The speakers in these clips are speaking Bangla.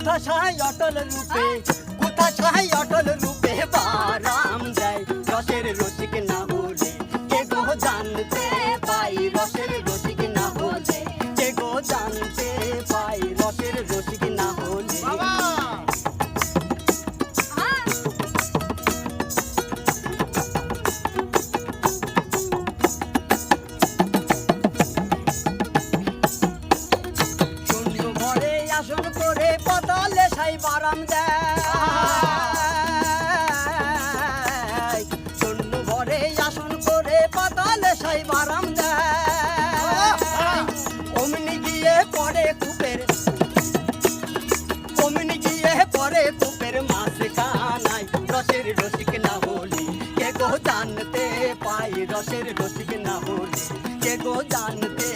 কোথা সাই অটল রূপে কোথা সাই অটল রূপে বারাম দেয়। রসের রসিক না হলে কে গো জানতে পাই? রসের রসিক না হলে কে গো জানতে পাই? রসের রসিক না হলে আসন সাই বারাম দেয়? শূন্য ঘরে আসন করে পতালে সাই বারাম দেয়। অমনি গিয়ে পরে কুপের অমনি গিয়ে পরে কুপের মাছ কানাই রসের রসিক না হলি কে গো জানতে পাই রসের রসিক না হলি কে গো জানতে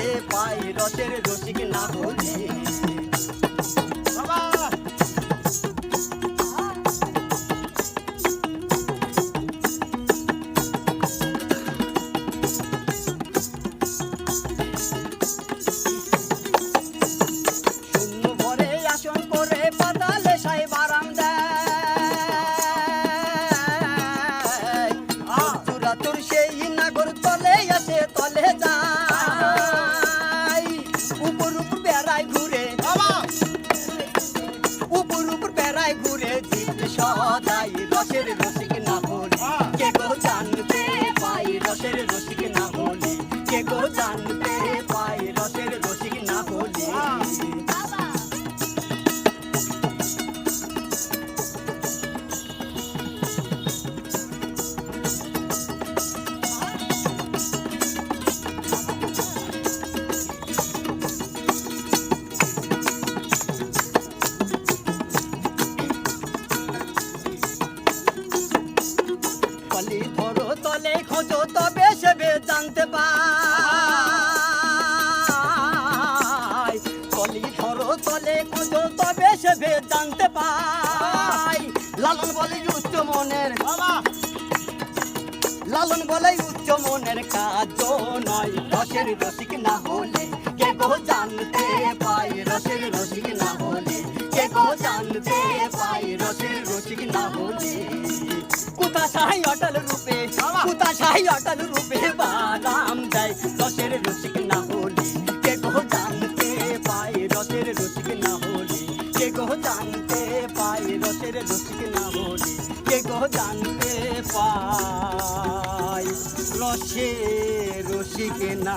সদাই রসের রসিক না হলি কে গো জানতে পাই রসের রসিক না হলি কে গো জানতে পাই তলে খোঁজো তবে সেবে জানতে পাই। কলি ধরো তলে খোঁজো তবে সেবে জানতে পাই। লালন বলে উচ্চ মনের লালন বলে উচ্চ মনের কাজ নয়। রসের রসিক না হলে কে গো জানতে পাই রসের রসিক না হলে কে গো জানতে পাই রসের রসিক না হলে কুতা সাই গানে রসের রসিক না বলি কে গো জানতে পাই রসে রসিক না